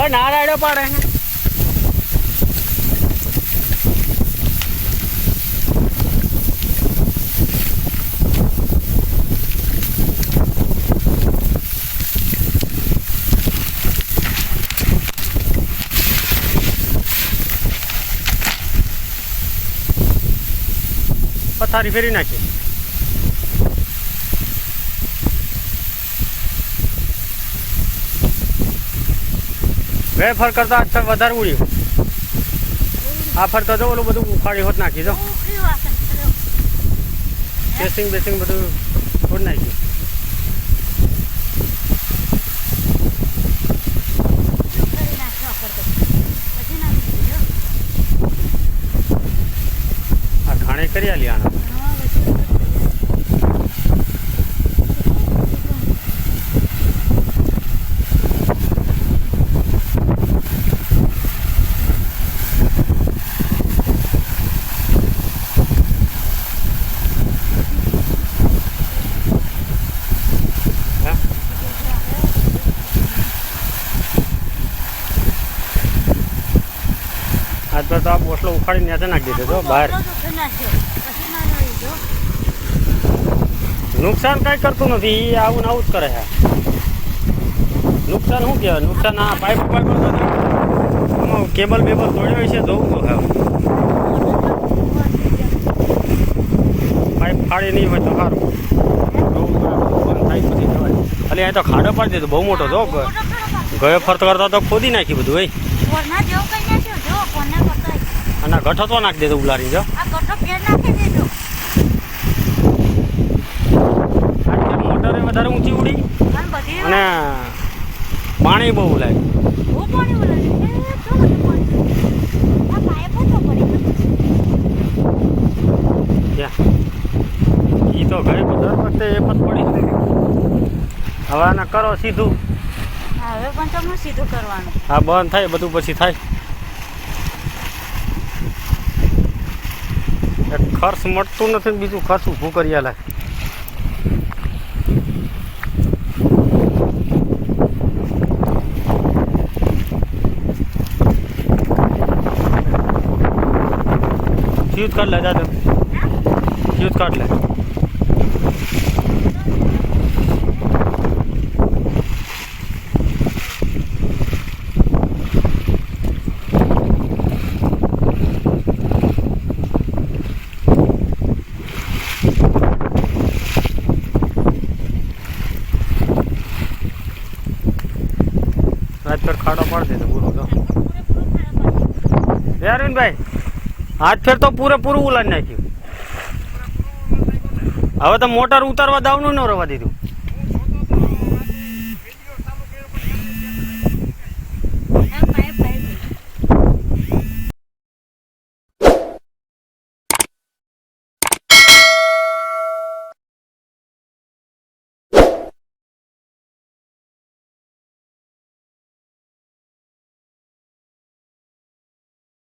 હવે ના રાડ્યો પાડે પથારી ફેરી નાખી. વેફર કરતા અત્યારે વધારે ઉડ્યું. આ ફરતો જો ઓલું બધું ઉખાડી હોત નાખી દો ટેસ્ટિંગ બેસ્ટિંગ બધું ખોટ નાખ્યું. આ ઘાણે કરી આલી આના. તો આ બોસલો ઉખાડી નેતે નાખી દીધો બહાર. નુકસાન કઈ કરતું નથી એ આવું આવું જ કરે છે. નુકસાન શું કહેવાય? નુકસાન આ પાઇપ પાઇપ કેબલ બેબલ તોડ્યો છે જોવું તો ખાવ પાઇપ ફાડી નહીં હોય તો સારું. બંધ અહીં તો ખાડો પાડી દીધો, બહુ મોટો, જો, ગયો ફરતો કરતા તો ખોદી નાખી બધું ભાઈ અને ગઠો તો નાખી દેતો ઉલારી જો મોટરે વધારે ઊંચી ઉડી અને પાણી બહુ લાગે ઈ તો ઘરે દર વખતે એ પણ પડી હવે આને કરો સીધું. હવે પણ તમને સીધું કરવાનું. હા બંધ થાય બધું પછી થાય. ખર્ચ મળતું નથી બીજું ખર્ચ ઊભું કરી આલે. યુદ્ધ કાઢ લે જાજો યુદ્ધ કાઢ લે રાત ફેર ખાડો પાડી દેતો પૂરો તો. ભાઈ હાથ ફેર તો પૂરેપૂરું ઉલાડી નાખ્યું. હવે તો મોટર ઉતારવા દાવનું ન રવા દીધું.